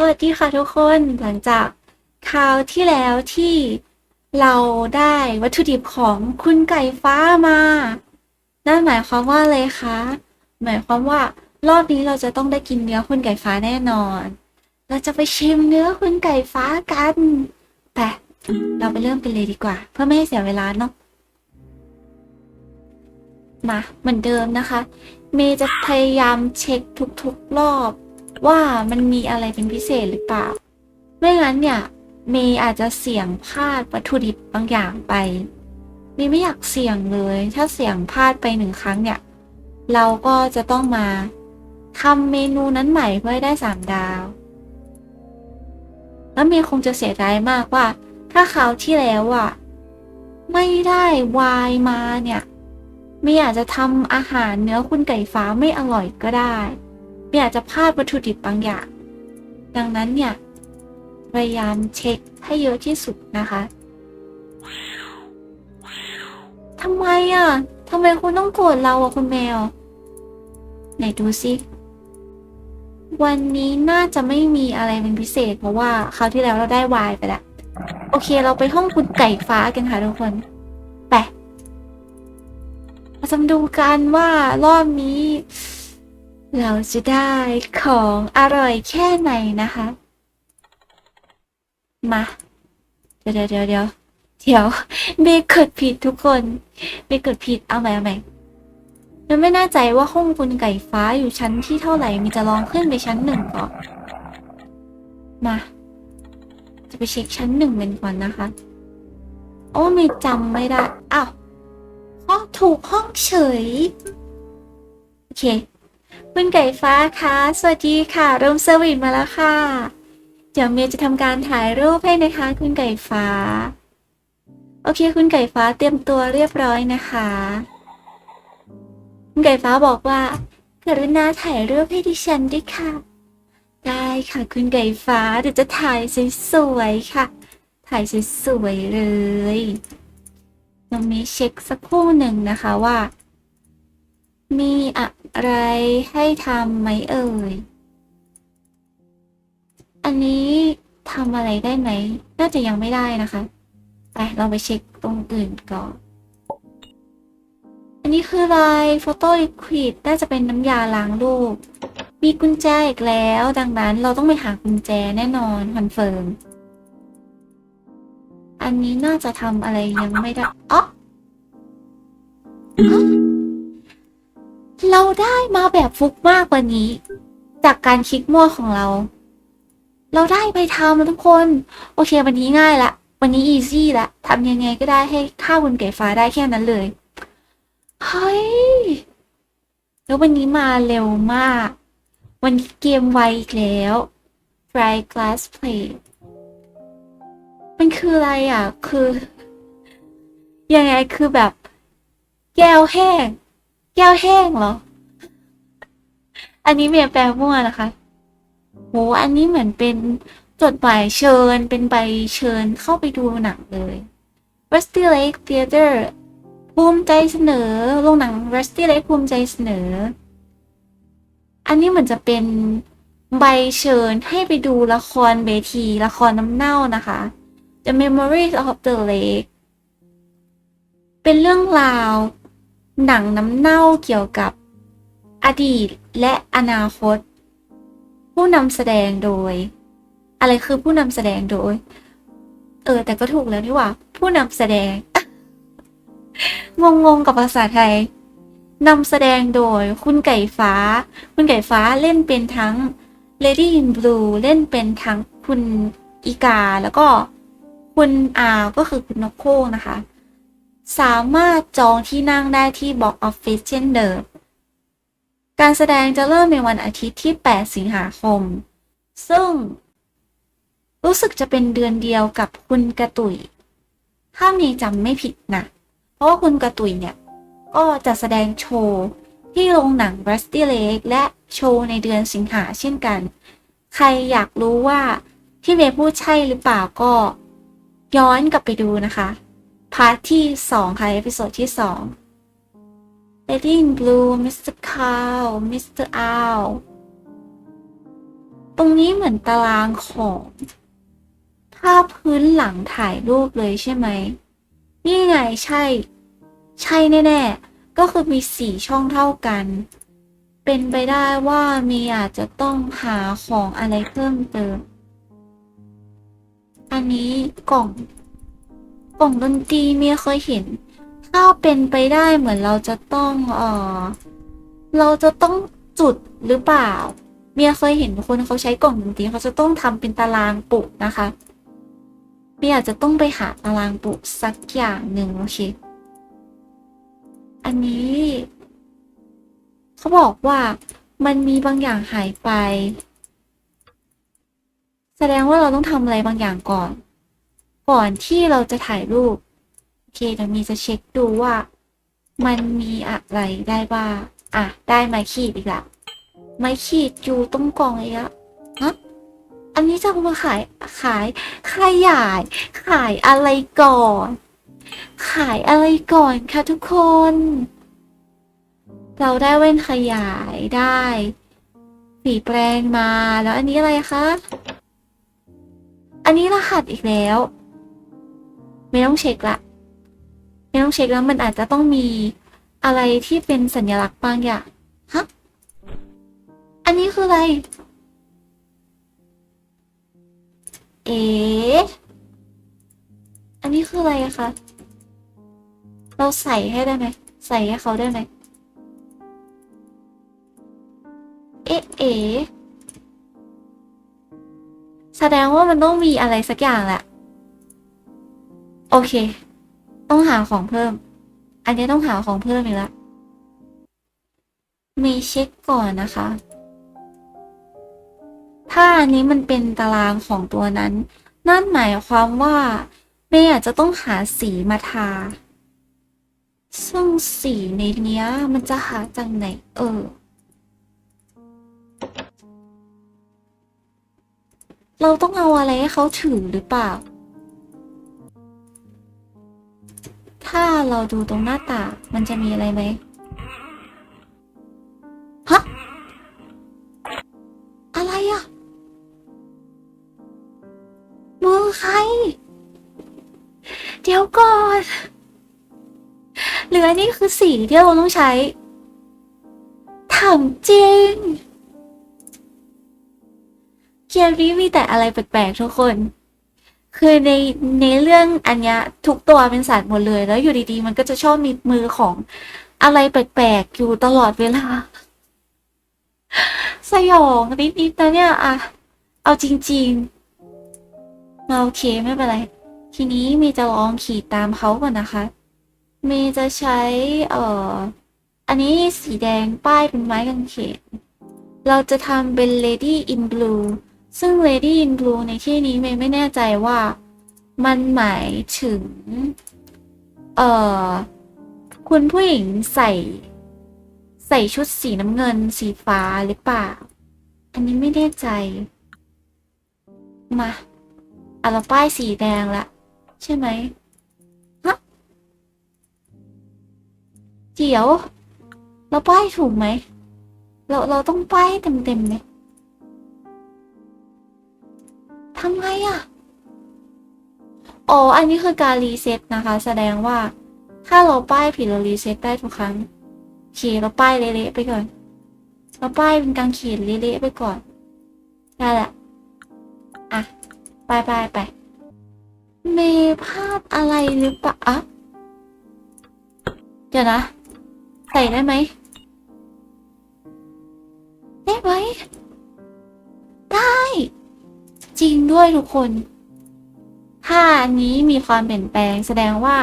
สวัสดีค่ะทุกคนหลังจากคราวที่แล้วที่เราได้วัตถุดิบของคุณไก่ฟ้ามานั่นหมายความว่าอะไรคะหมายความว่ารอบนี้เราจะต้องได้กินเนื้อคุณไก่ฟ้าแน่นอน เราจะไปชิมเนื้อคุณไก่ฟ้ากันแต่เราไปเริ่มกันเลยดีกว่า เพื่อไม่ให้เสียเวลาเนาะมาเหมือนเดิมนะคะ เมย์จะพยายามเช็คทุกๆรอบ ว่ามันมีอะไรเป็นพิเศษหรือเปล่า ไม่งั้นเนี่ยเมย์อาจจะเสี่ยงพลาดวัตถุดิบบางอย่างไปเมย์ไม่อยากเสี่ยงเลย ถ้าเสี่ยงพลาดไปหนึ่งครั้งเนี่ย เราก็จะต้องมาทำเมนูนั้นใหม่เพื่อให้ได้สามดาว แล้วเมย์คงจะเสียดายมากว่า ถ้าคราวที่แล้วอะไม่ได้วายมาเนี่ยไม่อากจะทำอาหารเนื้อคุณไก่ฟ้าไม่อร่อยก็ได้ ไม่อาจจะพลาดวัตถุดิบบางอย่าง ดังนั้นเนี่ย พยายามเช็คให้เยอะที่สุดนะคะทำไมอะทำไมคุณต้องโกรธเราอะคุณแมว ไหนดูสิวันนี้น่าจะไม่มีอะไรเป็นพิเศษ เพราะว่าคราวที่แล้วเราได้วายไปแล้วโอเคเราไปห้องคุณไก่ฟ้ากันค่ะทุกคนไปมาจำดูกันว่ารอบนี้ เราจะได้ของอร่อยแค่ไหนนะคะ มา เดี๋ยวเดี๋ยวเดี๋ยวเดี๋ยวเดี๋ยวเบเกิดผิดทุกคนเบเกิดผิดเอาใหม่เอาใหม่เราไม่แน่ใจว่าห้องคุณไก่ฟ้าอยู่ชั้นที่เท่าไหร่มีจะลองขึ้นไปชั้นหนึ่งก่อนมา จะไปเช็คชั้นหนึ่งกันก่อนนะคะ โอ้ไม่จำไม่ได้อ้าวห้องถูกห้องเฉย โอเค คุณไก่ฟ้าคะสวัสดีค่ะร่มเซอร์วิสมาแล้วค่ะ เดี๋ยวเมย์จะทำการถ่ายรูปให้นะคะ คุณไก่ฟ้า โอเค คุณไก่ฟ้าเตรียมตัวเรียบร้อยนะคะ คุณไก่ฟ้าบอกว่ากรุณาถ่ายรูปให้ดิฉันด้วยค่ะ ได้ค่ะ คุณไก่ฟ้าเดี๋ยวจะถ่ายสวยๆค่ะ ถ่ายสวยๆเลยน้องเมย์เช็คสักครู่หนึ่งนะคะว่า มีอะ ไรให้ทำไหมเอ่ย อันนี้ทำอะไรได้ไหม น่าจะยังไม่ได้นะคะไปเราไปเช็คตรงอื่นก่อน อันนี้คืออะไรโฟโต้ลิควิดน่าจะเป็นน้ำยาล้างรูป มีกุญแจอีกแล้ว ดังนั้นเราต้องไปหากุญแจแน่นอนคอนเฟิร์ม อันนี้น่าจะทำอะไรยังไม่ได้อ๋อ แบบฟุกมากกว่านี้ จากการคลิกมั่วของเรา เราได้ไปทำแล้วทุกคน โอเค วันนี้ง่ายละ วันนี้อีซี่ละทำยังไงก็ได้ให้ฆ่าคุณไก่ฟ้าได้แค่นั้นเลยเฮ้ยแล้ววันนี้มาเร็วมาก วันนี้เกมไวอีกแล้ว Fry Glass Plate มันคืออะไรอะ คือ ยังไงคือแบบ แก้วแห้ง แก้วแห้งเหรอ อันนี้เมียแปลมั่วนะคะโหอันนี้เหมือนเป็นจดหมายเชิญเป็นใบเชิญเข้าไปดูหนังเลย Rusty Lake Theater ภูมิใจเสนอโรงหนัง Rusty Lake ภูมิใจเสนอ อันนี้เหมือนจะเป็นใบเชิญให้ไปดูละครเวทีละครน้ำเน่านะคะ The Memories of the Lake เป็นเรื่องราว หนังน้ำเน่าเกี่ยวกับ อดีตและอนาคต ผู้นำแสดงโดย อะไรคือผู้นำแสดงโดย เออ แต่ก็ถูกแล้วนี่ว่า ผู้นำแสดงงงงๆกับภาษาไทยนำแสดงโดยคุณไก่ฟ้า คุณไก่ฟ้าเล่นเป็นทั้ง Lady in Blue เล่นเป็นทั้งคุณอีกา แล้วก็คุณอาก็คือคุณนกโค้งนะคะ สามารถจองที่นั่งได้ที่บ็อกออฟฟิศเช่นเดิม การแสดงจะเริ่มในวันอาทิตย์ที่ 8 สิงหาคม ซึ่ง รู้สึกจะเป็นเดือนเดียวกับคุณกระตุย ถ้ามีจำไม่ผิดนะ เพราะว่าคุณกระตุยเนี่ย ก็จะแสดงโชว์ที่โรงหนัง Rusty Lake และโชว์ในเดือนสิงหาเช่นกัน ใครอยากรู้ว่าที่เมย์พูดใช่หรือเปล่าก็ย้อนกลับไปดูนะคะ พาร์ทที่สองค่ะเอพิโซดที่สอง Lady in Blue Mr. Cow Mr. Owl ตรงนี้เหมือนตารางของภาพพื้นหลังถ่ายรูปเลยใช่ไหม นี่ไงใช่ ใช่แน่ๆ ก็คือมีสี่ช่องเท่ากัน เป็นไปได้ว่ามีอาจจะต้องหาของอะไรเพิ่มเติม อันนี้กล่อง กล่องดนตรีเมียเคยเห็น ถ้าเป็นไปได้เหมือนเราจะต้องเออเราจะต้องจุดหรือเปล่า เมียเคยเห็นคนเขาใช้กล่องดนตรีเขาจะต้องทำเป็นตารางปลุกนะคะ เมียอาจจะต้องไปหาตารางปลุกสักอย่างหนึ่งโอเค อันนี้ เขาบอกว่ามันมีบางอย่างหายไป แสดงว่าเราต้องทำอะไรบางอย่างก่อน ก่อนที่เราจะถ่ายรูป เคเดี๋ยวมีจะเช็คดูว่า มันมีอะไรได้บ้างอะ ได้ไม้ขีดอีกละไม้ขีดอยู่ตรงกองอีกละฮะอันนี้จะเอามาขายขายขยาย ขายอะไรก่อน ขายอะไรก่อนคะทุกคน เราได้แว่นขยายได้สีแปลงมาแล้วอันนี้อะไรคะอันนี้รหัสอีกแล้ว ไม่ต้องเช็คละ ไม่ต้องเช็คแล้วมันอาจจะต้องมีอะไรที่เป็นสัญลักษณ์บางอย่างฮะอันนี้คืออะไร เอ๋อันนี้คืออะไรอะคะเราใส่ให้ได้ไหมใส่ให้เขาได้ไหมเอ๊ะเอ๋แสดงว่ามันต้องมีอะไรสักอย่างแหละ โอเค ต้องหาของเพิ่ม อันนี้ต้องหาของเพิ่มอีกแล้วมีเช็คก่อนนะคะ ถ้าอันนี้มันเป็นตารางของตัวนั้น นั่นหมายความว่าเมย์อาจจะต้องหาสีมาทา ซึ่งสีในเนี้ยมันจะหาจากไหนเออ เราต้องเอาอะไรให้เขาถือหรือเปล่า ถ้าเราดูตรงหน้าต่างมันจะมีอะไรไหมฮะอะไรอะมือใคร เดี๋ยวก่อนเหรือนนี้คือสีที่เราต้องใช้ถามจริงเกมนี้มีแต่อะไรแปลกๆทุกคน คือในในเรื่องอันเนี้ยทุกตัวเป็นสัตว์หมดเลย แล้วอยู่ดีๆ มันก็จะชอบมีมือของอะไรแปลกๆ อยู่ตลอดเวลา สยองนิดๆนะเนี่ยอะเอาจริงๆมาโอเคไม่เป็นไร ทีนี้เมย์จะลองขีดตามเขาก่อนนะคะเมย์จะใช้เอ่ออันนี้สีแดงป้ายเป็นไม้กางเขนเราจะทำเป็น Lady in Blue ซึ่ง Lady in Blue ในที่นี้เมย์ไม่แน่ใจว่ามันหมายถึง เอ่อ คุณผู้หญิงใส่ ใส่ชุดสีน้ำเงินสีฟ้าหรือเปล่า อันนี้ไม่แน่ใจ มาเอาเราป้ายสีแดงละ ใช่ไหมฮะเดี๋ยว เราป้ายถูกไหม เราเราต้องป้ายเต็มเต็มๆไหม ทำไงอะ่ะอ๋ออันนี้คือการรีเซ็ตนะคะ แสดงว่า ถ้าเราป้ายผิดเรารีเซ็ตได้ทุกครั้งโอเคเราป้ายเละๆไปก่อน เราป้ายเป็นกางเขนเละๆไปก่อนได้แหละอะไปไปไปเมย์พลาดอะไรหรือเปล่าอะเดี๋ยวนะ ใส่ได้ไหมได้ไหมได้ จริงด้วยทุกคน ถ้าอันนี้มีความเปลี่ยนแปลงแสดงว่า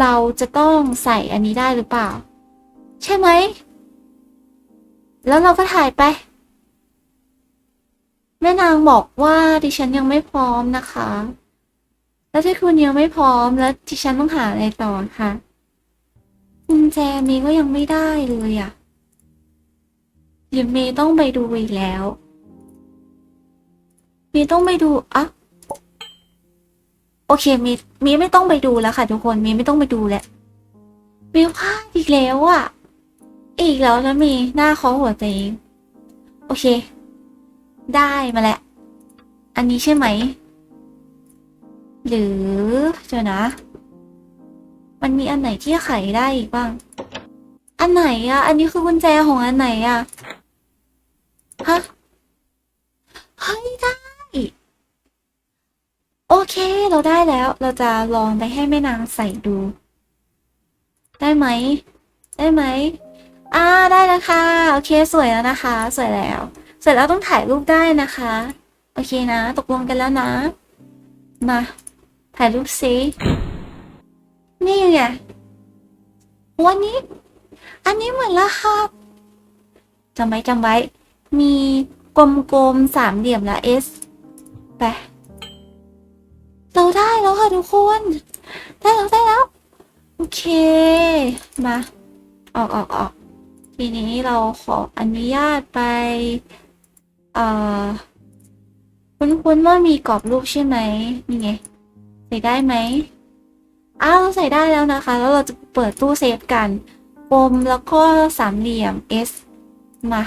เราจะต้องใส่อันนี้ได้หรือเปล่า ใช่ไหม แล้วเราก็ถ่ายไป แม่นางบอกว่าดิฉันยังไม่พร้อมนะคะ แล้วถ้าคุณยังไม่พร้อมแล้วดิฉันต้องหาอะไรต่อคะกุญแจเมย์ก็ยังไม่ได้เลยอะหรือเมย์ต้องไปดูอีกแล้ว มย์ต้องไปดูอะโอเคมย์เมย์ไม่ต้องไปดูแล้วค่ะ ทุกคนมย์ไม่ต้องไปดูแล้วมย์พลาดอีกแล้วอะอีกแล้วนะมย์หน้าเขาหัวตัวเองโอเค ได้มาแล้ว อันนี้ใช่ไหม หรือเดี๋ยวนะ มันมีอันไหนที่ไขได้อีกบ้าง อันไหนอะอันนี้คือกุญแจของอันไหนอะฮะเฮ้ยได้ โอเค เราได้แล้ว เราจะลองไปให้แม่นางใส่ดู ได้ไหม ได้ไหม อ่า ได้แล้วค่ะ โอเค สวยแล้วนะคะ สวยแล้ว เสร็จแล้วต้องถ่ายรูปได้นะคะ โอเคนะ ตกลงกันแล้วนะ มา ถ่ายรูปซินี่ไงวันนี้ อันนี้เหมือนรหัสจำไว้จำไว้ มีกลมๆสามเหลี่ยมละ S ไป เราได้แล้วค่ะทุกคน ได้แล้วได้แล้ว โอเค มา ออกออกออกทีนี้เราขออนุญาตไป เอ่อ คุ้นๆว่ามีกรอบรูปใช่ไหมนี่ไง ใส่ได้ไหมอ้าวเราใส่ได้แล้วนะคะ แล้วเราจะเปิดตู้เซฟกันกลมแล้วก็สามเหลี่ยม S มา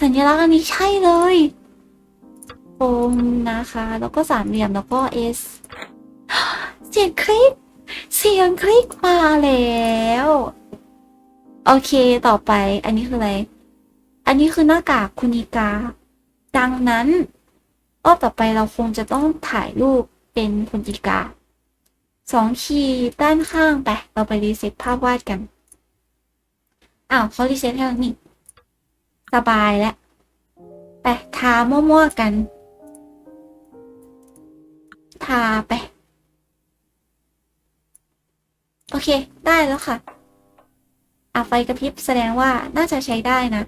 สัญลักษณ์อันนี้ใช่เลย กลมนะคะ แล้วก็สามเหลี่ยมแล้วก็ S เสียงคลิก เสียงคลิกมาแล้ว โอเคต่อไป อันนี้คืออะไร อันนี้คือหน้ากากคุณิกา ดังนั้นรอบต่อไปเราคงจะต้องถ่ายรูปเป็นคุณิกาสองขีดด้านข้างไป เราไปรีเซ็ตภาพวาดกัน อ้าวเขารีเซ็ตให้แล้วนี่ สบายแล้ว ไปทามั่วๆกัน ทาไป โอเค ได้แล้วค่ะอะไฟกระพริบแสดงว่าน่าจะใช้ได้นะ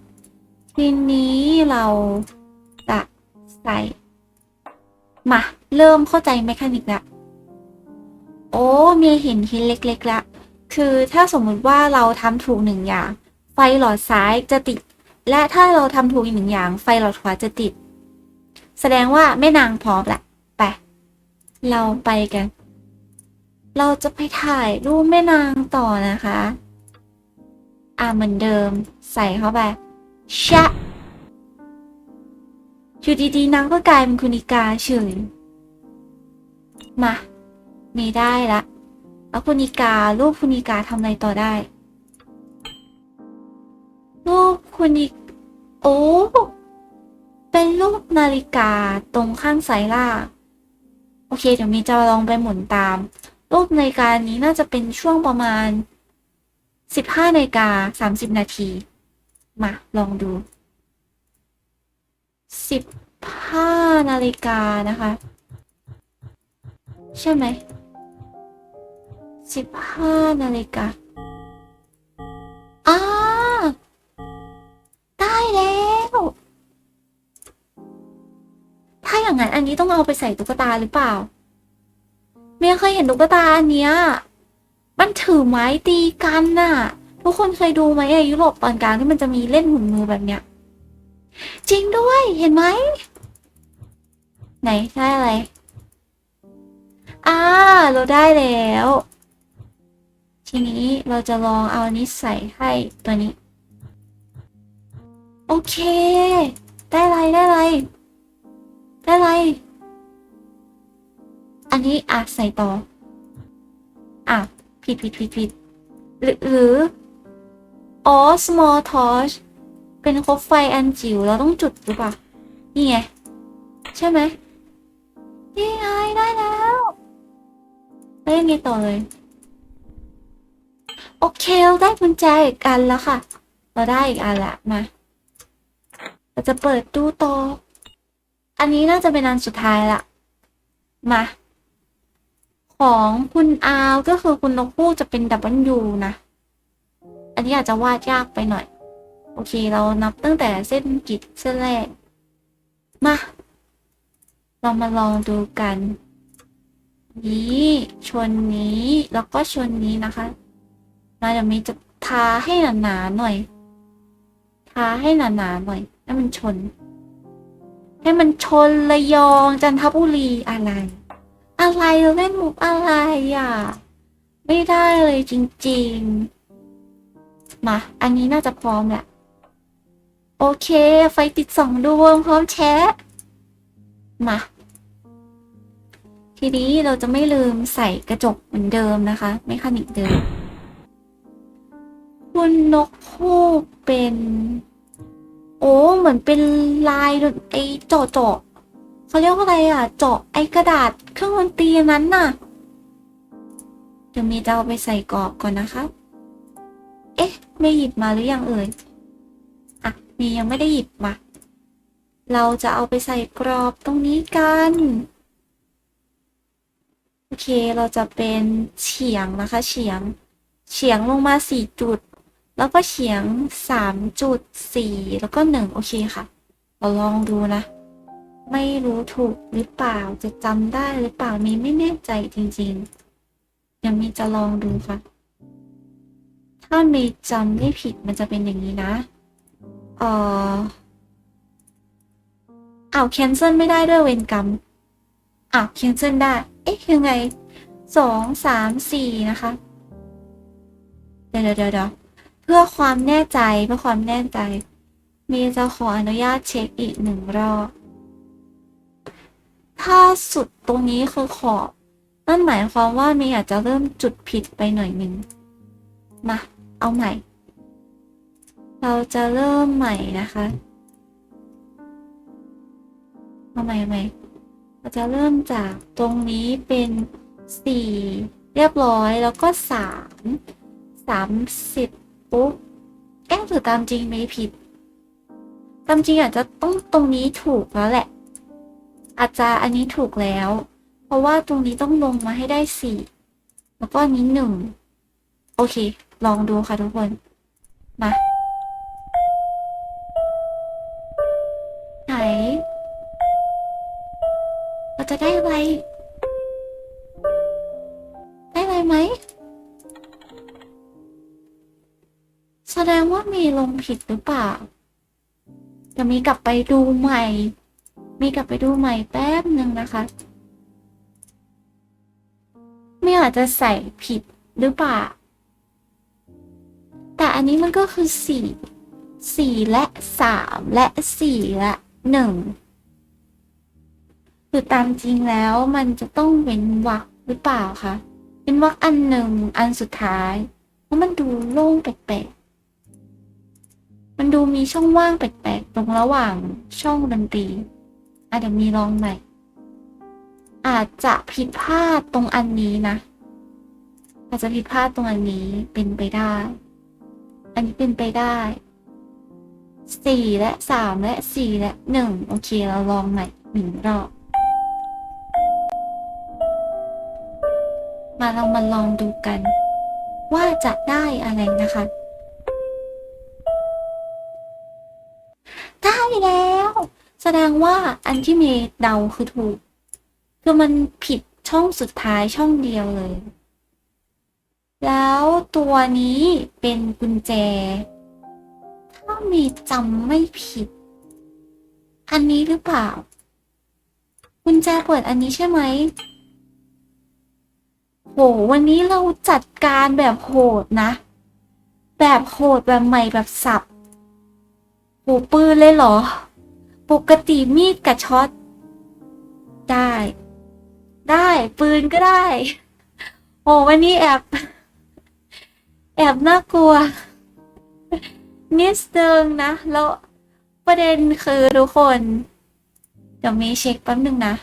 ทีนี้เราจะใส่ มา เริ่มเข้าใจแมคานิกละโอ้ มีเห็นหินเล็กๆละคือถ้าสมมุติว่าเราทำถูกหนึ่งอย่าง ไฟหลอดซ้ายจะติด และถ้าเราทำถูกอีกหนึ่งอย่าง ไฟหลอดขวาจะติด แสดงว่าแม่นางพร้อมละ เราไปกัน เราจะไปถ่ายรูปแม่นางต่อนะคะ อ่าเหมือนเดิม ใส่เข้าไปชะอยู่ดีๆนางก็กลายเป็นคุณิกาเฉยมามีได้ละแล้วคุณิการูปคุณิกาทำอะไรต่อได้ รูปคุณิโอ้ เป็นรูปนาฬิกาตรงข้างซ้ายล่าง โอเค เดี๋ยวมีจะลองไปหมุนตาม รูปนาฬิกานี้น่าจะเป็นช่วงประมาณ 15นาฬิกา30 นาที มา ลองดู 15นาฬิกานะคะ ใช่ไหม 15นาฬิกา ถ้าอย่างนั้นอันนี้ต้องเอาไปใส่ตุ๊กตาหรือเปล่า เมียเคยเห็นตุ๊กตาอันเนี้ย มันถือไม้ตีกันน่ะ ทุกคนเคยดูไหมอะยุโรปตอนกลางที่มันจะมีเล่นหุ่นมือแบบเนี้ย จริงด้วยเห็นไหม ไหนได้อะไร อ่า เราได้แล้ว ทีนี้เราจะลองเอาอันนี้ใส่ให้ตัวนี้ โอเค ได้ไรได้ไร ได้อะไร อันนี้อะใส่ต่อ อะ ผิดผิดผิดผิดหรือหรืออ๋อ small torch เป็นคบไฟอันจิ๋วเราต้องจุดหรือเปล่า นี่ไง ใช่ไหมนี่ไงได้แล้วแล้วยังไงต่อเลย โอเคเราได้กุญแจอีกอันแล้วค่ะ เราได้อีกอันละมา เราจะเปิดตู้ต่อ อันนี้น่าจะเป็นอันสุดท้ายละมา ของคุณอาวก็คือคุณนกพูกจะเป็น W นะ อันนี้อาจจะวาดยากไปหน่อย โอเค เรานับตั้งแต่เส้นกิจเส้นแรก มา เรามาลองดูกัน นี้ชนนี้แล้วก็ชนนี้นะคะมาเดี๋ยวมีจะทาให้หนาๆหน่อย ทาให้หนาๆหน่อยให้มันชน ให้มันชนระยองจันทบุรีอะไร อะไรเราเล่นมุกอะไรอะ ไม่ได้เลยจริง ๆ มา อันนี้น่าจะพร้อมแหละ โอเค ไฟติดสองดวงพร้อมแชะมา ทีนี้เราจะไม่ลืมใส่กระจกเหมือนเดิมนะคะไม่คานิกเดิม คุณนกฮูกเป็น โอ้เหมือนเป็นลายดนไอเจาะเจาะเขาเรียกว่าอะไรอะ เจาะไอกระดาษเครื่องดนตรีนนั้นน่ะเดี๋ยวมีจะเอาไปใส่กรอบก่อนนะคะเอ๊ะ ไม่หยิบมาหรือยังเอ่ยอะมียังไม่ได้หยิบมา เราจะเอาไปใส่กรอบตรงนี้กันโอเคเราจะเป็นเฉียงนะคะ เฉียง เฉียงลงมาสี่จุด แล้วก็เฉียงสามจุดสี่แล้วก็หนึ่งโอเคค่ะ เราลองดูนะ ไม่รู้ถูกหรือเปล่า จะจำได้หรือเปล่า มีไม่แน่ใจจริงๆ ยังมีจะลองดูค่ะ ถ้ามีจำได้ผิดมันจะเป็นอย่างนี้นะเอ่ออ้าวแคนเซิลไม่ได้ด้วยเวรกรรมอ้าวแคนเซิลได้ เอ๊ะยังไงสองสามสี่นะคะ เดี๋ยวเดี๋ยวเดี๋ยว เพื่อความแน่ใจเพื่อความแน่ใจมีจะขออนุญาตเช็คอีกหนึ่งรอบ ถ้าสุดตรงนี้คือขอบ นั่นหมายความว่ามีอาจจะเริ่มจุดผิดไปหน่อยหนึ่งมา เอาใหม่ เราจะเริ่มใหม่นะคะ เอาใหม่เอาใหม่เราจะเริ่มจากตรงนี้เป็นสี่เรียบร้อยแล้วก็สามสามสิบ ปุ๊บแก้ถือตามจริงไม่ผิด ตามจริงอาจจะต้องตรงนี้ถูกแล้วแหละ อาจจะอันนี้ถูกแล้ว เพราะว่าตรงนี้ต้องลงมาให้ได้สี่แล้วก็อันนี้หนึ่งโอเค ลองดูค่ะทุกคน มาไหนเราจะได้อะไร ลงผิดหรือเปล่า จะมีกลับไปดูใหม่ มีกลับไปดูใหม่แป๊บหนึ่งนะคะไม่อาจจะใส่ผิดหรือเปล่า แต่อันนี้มันก็คือสี่สี่และสามและสี่และหนึ่งคือตามจริงแล้วมันจะต้องเว้นวรรคหรือเปล่าคะ เป็นวรรคอันหนึ่งอันสุดท้าย เพราะมันดูโล่งแปลก มันดูมีช่องว่างแปลกๆ ตรงระหว่างช่องดนตรีอาจจะเดี๋ยวมีลองใหม่ อาจจะผิดพลาดตรงอันนี้นะ อาจจะผิดพลาดตรงอันนี้เป็นไปได้ อันนี้เป็นไปได้สี่และสามและสี่และหนึ่งโอเคเราลองใหม่หนึ่งรอบ มาเรามาลองดูกัน ว่าจะได้อะไรนะคะ แล้ว แสดงว่าอันที่เมย์เดาคือถูก คือมันผิดช่องสุดท้ายช่องเดียวเลย แล้วตัวนี้เป็นกุญแจ ถ้าเมีจำไม่ผิด อันนี้หรือเปล่า กุญแจเปิดอันนี้ใช่ไหมโหวันนี้เราจัดการแบบโหดนะ แบบโหดแบบใหม่แบบสับ หปืนเลยเหรอ ปกติมีดกับช็อต ได้ ได้ปืนก็ได้ โอ้วันนี้แอบ แอบน่ากลัว นิดนึงนะ แล้วประเด็นคือทุกคน เดี๋ยวมีเช็คแป๊บนึงนะ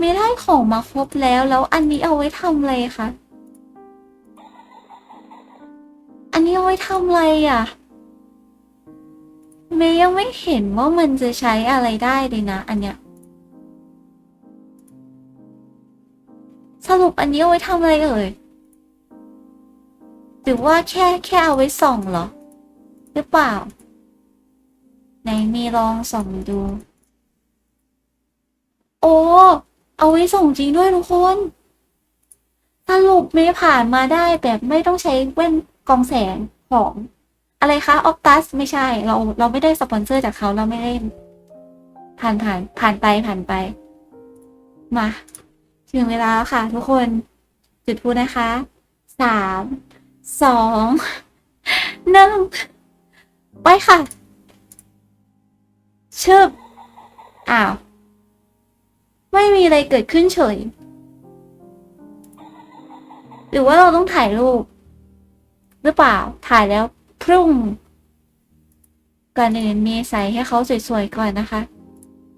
มีได้ของมาครบแล้ว แล้วอันนี้เอาไว้ทำอะไรคะ อันนี้เอาไว้ทำอะไรอะ เมย์ยังไม่เห็นว่ามันจะใช้อะไรได้เลยนะ อันเนี้ย สรุปอันนี้เอาไว้ทำอะไรเอ่ย หรือว่าแค่แค่เอาไว้ส่องเหรอ หรือเปล่า ไหนมีลองส่องดู โอ้ เอาไว้ส่องจริงด้วยทุกคน สรุปไม่ผ่านมาได้แบบไม่ต้องใช้แว่นกองแสงของ อะไรคะออ t ตัสไม่ใช่ เราเราไม่ได้สปอนเซอร์จากเขาเราไม่ได้ผ่านผ่านผ่านไปผ่านไป มาถึงเวลาแล้วค่ะ ทุกคนจุดพูดนะคะสามสองหนึ่งไปค่ะชึบอ้าว ไม่มีอะไรเกิดขึ้นเฉย หรือว่าเราต้องถ่ายรูป หรือเปล่าถ่ายแล้ว พรุ่ง ก่อนอื่นมีใส่ให้เขาสวยๆก่อนนะคะ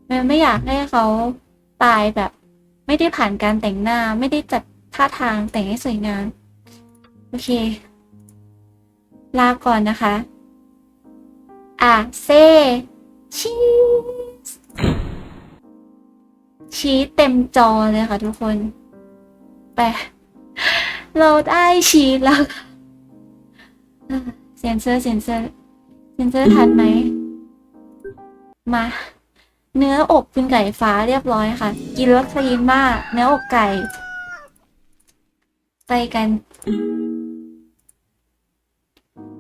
ไม่ไม่อยากให้เขาตายแบบ ไม่ได้ผ่านการแต่งหน้าไม่ได้จัดท่าทางแต่งให้สวยงาม โอเค ลาก่อนนะคะ อะเซชีสชีสเต็มจอเลยค่ะทุกคน ไป เราได้ชีสแล้วค่ะ ซ็นเซอร์เซ็นเซอร์เซ็นเซอร์ทันไหม มา เนื้ออกคุณไก่ฟ้าเรียบร้อยค่ะ กินแล้วคลีนมาก เนื้ออกไก่ ไปกัน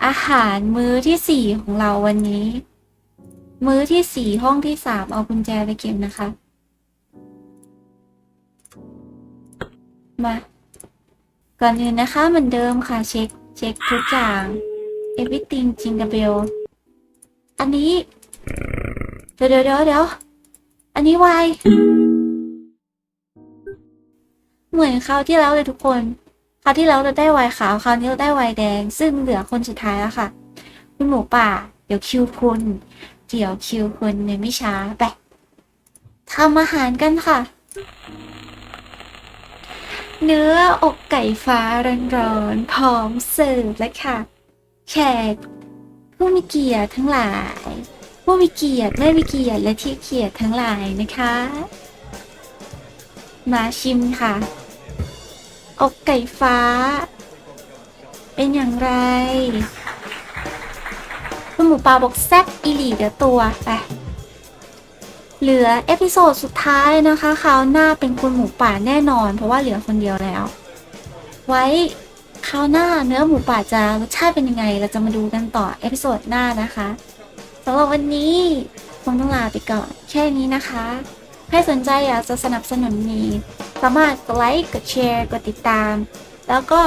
อาหารมื้อที่สี่ของเราวันนี้ มื้อที่สี่ห้องที่สามเอากุญแจไปเก็บนะคะ มา ก่อนอื่นนะคะเหมือนเดิมค่ะ เช็ค เช็คทุกอย่าง everything จริงกับเบลอันนี้ เดี๋ยวเดี๋ยวเดี๋ยวอันนี้วายเหมือนคราวที่แล้วเลยทุกคนคราวที่แล้วเราได้ไวขาวคราวนี้เราได้ไวแดง ซึ่งเหลือคนสุดท้ายแล้วค่ะ คุณหมูป่า เดี๋ยวคิวคุณเดี๋ยวคิวคุณเนี่ยไม่ช้าไปทำอาหารกันค่ะ เนื้ออกไก่ฟ้าร้อนๆพร้อมเสิร์ฟแล้วค่ะ แขกผู้มีเกียรติทั้งหลาย ผู้มีเกียรติไม่มีเกียรติและที่เกียรติทั้งหลายนะคะ มาชิมค่ะ อกไก่ฟ้า เป็นอย่างไรคุณหมูป่าบอกแซ่บอีหลีเดี๋ยวตัวไปเหลือเอพิโซดสุดท้ายนะคะคราวหน้าเป็นคุณหมูป่าแน่นอน เพราะว่าเหลือคนเดียวแล้ว ไว้ ราวหน้าเนื้อหมูป่าจะรสชาติเป็นยังไง เราจะมาดูกันต่อเอพิโซดหน้านะคะสำหรับวันนี้คงต้องลาไปก่อนแค่นี้นะคะให้สนใจอยากจะสนับสนุนนี้สามารถกดไลค์กดแชร์กดติดตาม แล้วก็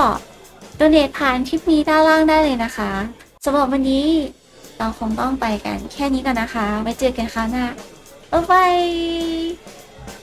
โดเนทผ่านคลิปนี้ด้านล่างได้เลยนะคะสำหรับวันนี้เราคงต้องไปกันแค่นี้ก่อนนะคะ ไว้เจอกันคราวหน้าบ๊ายบาย